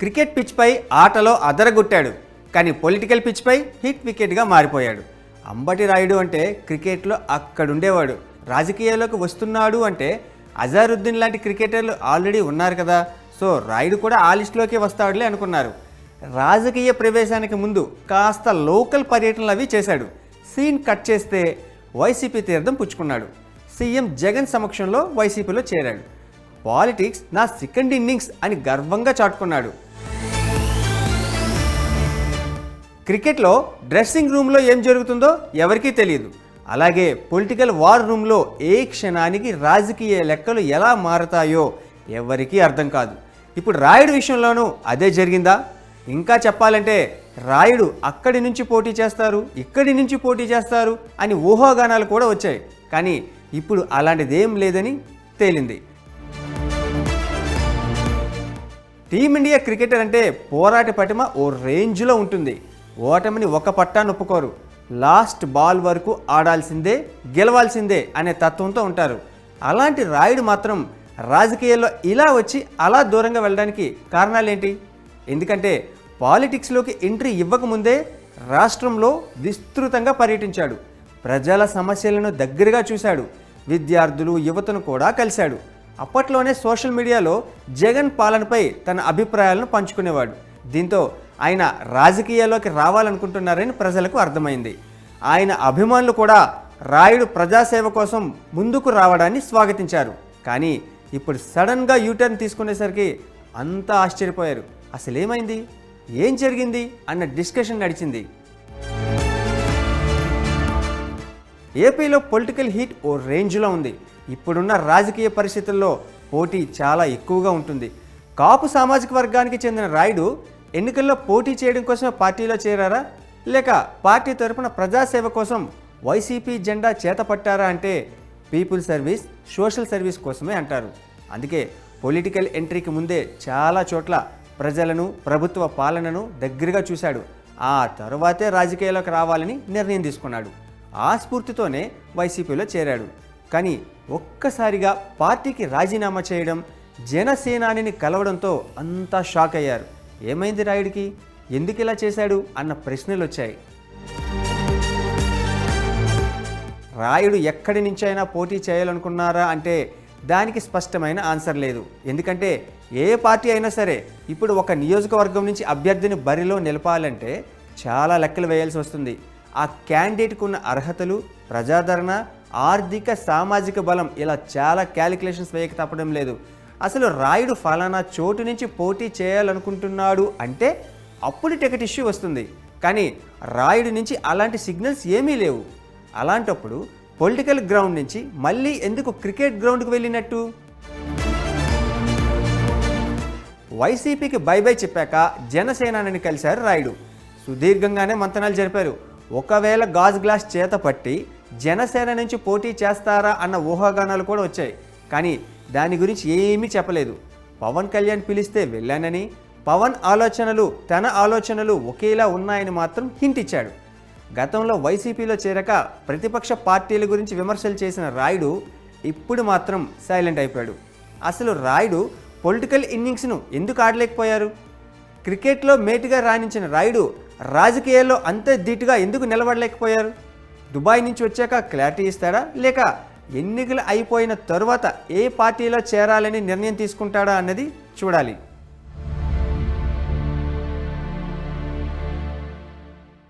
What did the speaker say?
Cricket పిచ్పై ఆటలో అదరగొట్టాడు. కానీ political పిచ్పై hit వికెట్గా మారిపోయాడు. అంబటి రాయుడు అంటే క్రికెట్లో అక్కడుండేవాడు. రాజకీయాల్లోకి వస్తున్నాడు అంటే అజారుద్దీన్ లాంటి క్రికెటర్లు ఆల్రెడీ ఉన్నారు కదా. సో రాయుడు కూడా ఆ లిస్టులోకి వస్తాడులే అనుకున్నారు. రాజకీయ ప్రవేశానికి ముందు కాస్త లోకల్ పర్యటనలు అవి చేశాడు. సీన్ కట్ చేస్తే వైసీపీ తీర్థం పుచ్చుకున్నాడు. సీఎం జగన్ సమక్షంలో వైసీపీలో చేరాడు. పాలిటిక్స్ నా సెకండ్ ఇన్నింగ్స్ అని గర్వంగా చాటుకున్నాడు. క్రికెట్లో డ్రెస్సింగ్ రూమ్లో ఏం జరుగుతుందో ఎవరికీ తెలియదు అలాగే పొలిటికల్ వార్ రూమ్లో ఏ క్షణానికి రాజకీయ లెక్కలు ఎలా మారతాయో ఎవరికీ అర్థం కాదు. ఇప్పుడు రాయుడు విషయంలోనూ అదే జరిగిందా? ఇంకా చెప్పాలంటే రాయుడు అక్కడి నుంచి పోటీ చేస్తారు ఇక్కడి నుంచి పోటీ చేస్తారు అని ఊహాగానాలు కూడా వచ్చాయి. కానీ ఇప్పుడు అలాంటిదేం లేదని తేలింది. టీమిండియా క్రికెటర్ అంటే పోరాట పటిమ ఓ రేంజ్లో ఉంటుంది. ఓటమిని ఒక పట్టా నొప్పుకోరు. లాస్ట్ బాల్ వరకు ఆడాల్సిందే గెలవాల్సిందే అనే తత్వంతో ఉంటారు. అలాంటి రాయుడు మాత్రం రాజకీయాల్లో ఇలా వచ్చి అలా దూరంగా వెళ్ళడానికి కారణాలేంటి? ఎందుకంటే పాలిటిక్స్లోకి ఎంట్రీ ఇవ్వకముందే రాష్ట్రంలో విస్తృతంగా పర్యటించాడు. ప్రజల సమస్యలను దగ్గరగా చూశాడు. విద్యార్థులు యువతను కూడా కలిశాడు. అప్పట్లోనే సోషల్ మీడియాలో జగన్ పాలనపై తన అభిప్రాయాలను పంచుకునేవాడు. దీంతో ఆయన రాజకీయాల్లోకి రావాలనుకుంటున్నారని ప్రజలకు అర్థమైంది. ఆయన అభిమానులు కూడా రాయుడు ప్రజాసేవ కోసం ముందుకు రావడాన్ని స్వాగతించారు. కానీ ఇప్పుడు సడన్గా యూటర్న్ తీసుకునేసరికి అంతా ఆశ్చర్యపోయారు. అసలేమైంది? ఏం జరిగింది? అన్న డిస్కషన్ నడిచింది. ఏపీలో పొలిటికల్ హీట్ ఓ రేంజ్లో ఉంది. ఇప్పుడున్న రాజకీయ పరిస్థితుల్లో పోటీ చాలా ఎక్కువగా ఉంటుంది. కాపు సామాజిక వర్గానికి చెందిన రాయుడు ఎన్నికల్లో పోటీ చేయడం కోసమే పార్టీలో చేరారా? లేక పార్టీ తరపున ప్రజాసేవ కోసం వైసీపీ జెండా చేతపట్టారా అంటే పీపుల్ సర్వీస్ సోషల్ సర్వీస్ కోసమే అంటారు. అందుకే పొలిటికల్ ఎంట్రీకి ముందే చాలా చోట్ల ప్రజలను ప్రభుత్వ పాలనను దగ్గరగా చూశాడు. ఆ తరువాతే రాజకీయాల్లోకి రావాలని నిర్ణయం తీసుకున్నాడు. ఆ స్ఫూర్తితోనే వైసీపీలో చేరాడు. కానీ ఒక్కసారిగా పార్టీకి రాజీనామా చేయడం జనసేనానిని కలవడంతో అంతా షాక్ అయ్యారు. ఏమైంది రాయుడికి? ఎందుకు ఇలా చేశాడు? అన్న ప్రశ్నలు వచ్చాయి. రాయుడు ఎక్కడి నుంచైనా పోటీ చేయాలనుకున్నారా అంటే దానికి స్పష్టమైన ఆన్సర్ లేదు. ఎందుకంటే ఏ పార్టీ అయినా సరే ఇప్పుడు ఒక నియోజకవర్గం నుంచి అభ్యర్థిని బరిలో నిలపాలంటే చాలా లెక్కలు వేయాల్సి వస్తుంది. ఆ క్యాండిడేట్కు ఉన్న అర్హతలు ప్రజాదరణ ఆర్థిక సామాజిక బలం ఇలా చాలా క్యాలిక్యులేషన్స్ వేయక తప్పడం లేదు. అసలు రాయుడు ఫలానా చోటు నుంచి పోటీ చేయాలనుకుంటున్నాడు అంటే అప్పుడు టికెట్ ఇష్యూ వస్తుంది. కానీ రాయుడు నుంచి అలాంటి సిగ్నల్స్ ఏమీ లేవు. అలాంటప్పుడు పొలిటికల్ గ్రౌండ్ నుంచి మళ్ళీ ఎందుకు క్రికెట్ గ్రౌండ్కి వెళ్ళినట్టు? వైసీపీకి బై బై చెప్పాక జనసేనాని కలిశారు రాయుడు. సుదీర్ఘంగానే మంతనాలు జరిపారు. ఒకవేళ గాజ్ గ్లాస్ చేత పట్టి జనసేన నుంచి పోటీ చేస్తారా అన్న ఊహాగానాలు కూడా వచ్చాయి. కానీ దాని గురించి ఏమీ చెప్పలేదు. పవన్ కళ్యాణ్ పిలిస్తే వెళ్ళానని పవన్ ఆలోచనలు తన ఆలోచనలు ఒకేలా ఉన్నాయని మాత్రం హింట్ ఇచ్చాడు. గతంలో వైసీపీలో చేరక ప్రతిపక్ష పార్టీల గురించి విమర్శలు చేసిన రాయుడు ఇప్పుడు మాత్రం సైలెంట్ అయిపోయాడు. అసలు రాయుడు పొలిటికల్ ఇన్నింగ్స్ను ఎందుకు ఆడలేకపోయారు? క్రికెట్లో మేటుగా రాణించిన రాయుడు రాజకీయాల్లో అంతే ధీటుగా ఎందుకు నిలబడలేకపోయారు? దుబాయ్ నుంచి వచ్చాక క్లారిటీ ఇస్తాడా? లేక ఎన్నికలు అయిపోయిన తరువాత ఏ పార్టీలో చేరాలని నిర్ణయం తీసుకుంటాడా అన్నది చూడాలి.